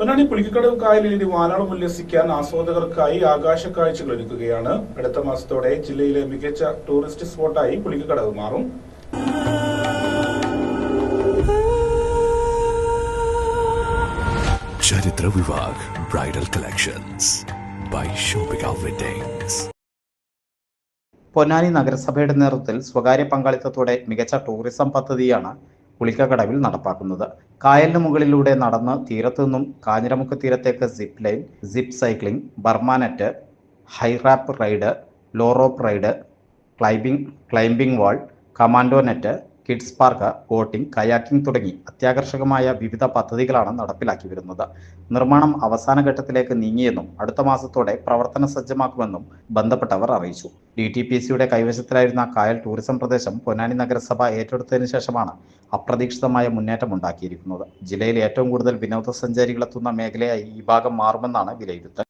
പൊന്നാനി പുളിക്കടവ് കായലിൽ ഇനി വാനാളം ഉല്ലസിക്കാൻ ആസ്വാദകർക്കായി ആകാശ കാഴ്ചകൾ ഒരുക്കുകയാണ്. അടുത്ത മാസത്തോടെ ജില്ലയിലെ മികച്ച ടൂറിസ്റ്റ് സ്പോട്ടായി പുളിക്കടവ് മാറും. ചരിത്ര Vivah bridal collections by shopping weddings Ponnani നഗരസഭയുടെ നേതൃത്വത്തിൽ സ്വകാര്യ പങ്കാളിത്തത്തോടെ മികച്ച ടൂറിസം പദ്ധതിയാണ് പുളിക്കക്കടവിൽ നടപ്പാക്കുന്നത്. കായലിന് മുകളിലൂടെ നടന്ന് തീരത്തു നിന്നും കാഞ്ഞിരമുക്ക് തീരത്തേക്ക് zip line zip cycling burma net high rope ride low rope ride climbing climbing wall commando net kids park boating kayaking തുടങ്ങി അത്യാകർഷകമായ വിവിധ പദ്ധതികളാണ് നടപ്പിലാക്കി വരുന്നത്. നിർമ്മാണം അവസാന ഘട്ടത്തിലേക്ക് നീങ്ങിയെന്നും അടുത്ത മാസത്തോടെ പ്രവർത്തന സജ്ജമാക്കുമെന്നും ബന്ധപ്പെട്ടവർ അറിയിച്ചു. ഡി ടി പി സിയുടെ കൈവശത്തിലായിരുന്ന കായൽ ടൂറിസം പ്രദേശം പൊന്നാനി നഗരസഭ ഏറ്റെടുത്തതിനു ശേഷമാണ് അപ്രതീക്ഷിതമായ മുന്നേറ്റം ഉണ്ടാക്കിയിരിക്കുന്നത്. ജില്ലയിൽ ഏറ്റവും കൂടുതൽ വിനോദസഞ്ചാരികളെത്തുന്ന മേഖലയായി ഈ ഭാഗം മാറുമെന്നാണ് വിലയിരുത്തൽ.